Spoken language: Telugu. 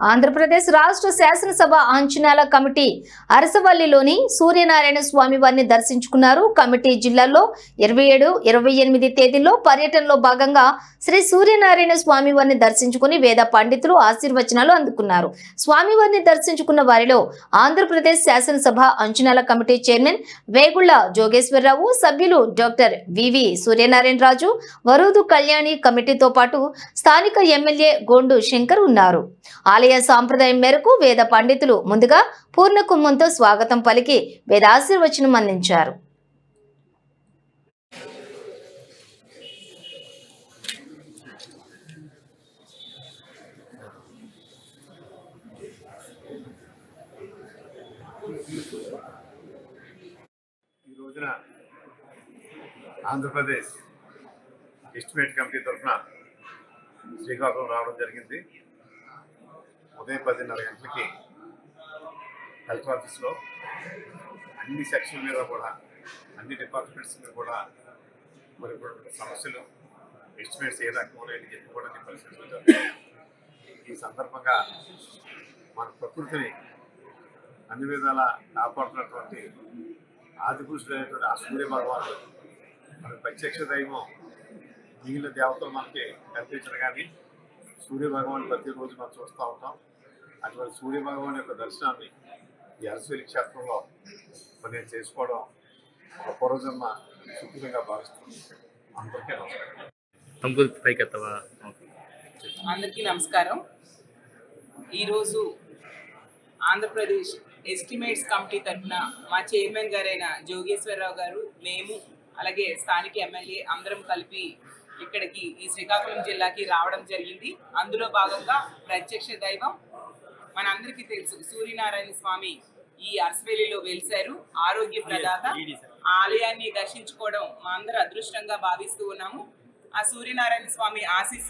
ఆంధ్రప్రదేశ్ రాష్ట్ర శాసనసభ అంచనాల కమిటీ అరసవల్లిలోని సూర్యనారాయణ స్వామి వారిని దర్శించుకున్నారు. కమిటీ జిల్లాలో ఇరవై ఏడు ఇరవై ఎనిమిది తేదీల్లో పర్యటనలో భాగంగా శ్రీ సూర్యనారాయణ స్వామి వారిని దర్శించుకుని వేద పండితులు ఆశీర్వచనాలు అందుకున్నారు. స్వామివారిని దర్శించుకున్న వారిలో ఆంధ్రప్రదేశ్ శాసనసభ అంచనాల కమిటీ చైర్మన్ వేగుళ్ళ జోగేశ్వరరావు సభ్యులు డాక్టర్ వివి సూర్యనారాయణ రాజు వరుదు కళ్యాణి కమిటీతో పాటు స్థానిక ఎమ్మెల్యే గోండు శంకర్ ఉన్నారు. ఆలయ ఆలయ సాంప్రదాయం మేరకు వేద పండితులు ముందుగా పూర్ణకుంభంతో స్వాగతం పలికి వేదాశీర్వచనం అందించారు. ఈ రోజున ఆంధ్రప్రదేశ్ ఎస్టిమేట్ కమిటీ తరఫున శ్రీకాకుళం రావడం జరిగింది. ఉదయం పదిన్నర గంటలకి కలెక్టర్ ఆఫీస్లో అన్ని సెక్షన్ మీద కూడా అన్ని డిపార్ట్మెంట్స్ మీద కూడా మరి సమస్యలు ఎస్టిమేట్స్ ఏ రకంగా చెప్పి కూడా నేను పరిశీలించాను ఈ సందర్భంగా మన ప్రకృతిని అన్ని విధాలా కాపాడుతున్నటువంటి ఆదిపురుషుడైనటువంటి ఆ సూర్య భగవానుడు మన ప్రత్యక్ష దైవం మిగిలిన దేవతలు మనకి కనిపించరు కానీ సూర్య భగవాన్ ప్రతిరోజు మనం చూస్తూ ఉంటాం. అటువంటి సూర్య భగవాన్ యొక్క దర్శనాన్ని ఈ అరసవేలి క్షేత్రంలో మరి నేను చేసుకోవడం ఒక పూర్వజన్మ సుఖంగా భావిస్తున్నాను. అందరికీ నమస్కారం. అందరికీ నమస్కారం. ఈరోజు ఆంధ్రప్రదేశ్ ఎస్టిమేట్స్ కమిటీ తరఫున మా చైర్మన్ గారైన జోగేశ్వరరావు గారు మేము అలాగే స్థానిక ఎమ్మెల్యే అందరం కలిపి ఇక్కడికి ఈ శ్రీకాకుళం జిల్లాకి రావడం జరిగింది. అందులో భాగంగా ప్రత్యక్ష దైవం మనందరికీ తెలుసు. సూర్యనారాయణ స్వామి ఈ అరసవేలిలో వెలిశారు. ఆరోగ్య ప్రదాత. ఆలయాన్ని దర్శించుకోవడం మా అందరూ అదృష్టంగా భావిస్తూ ఉన్నాము. ఆ సూర్యనారాయణ స్వామి ఆశీస్సు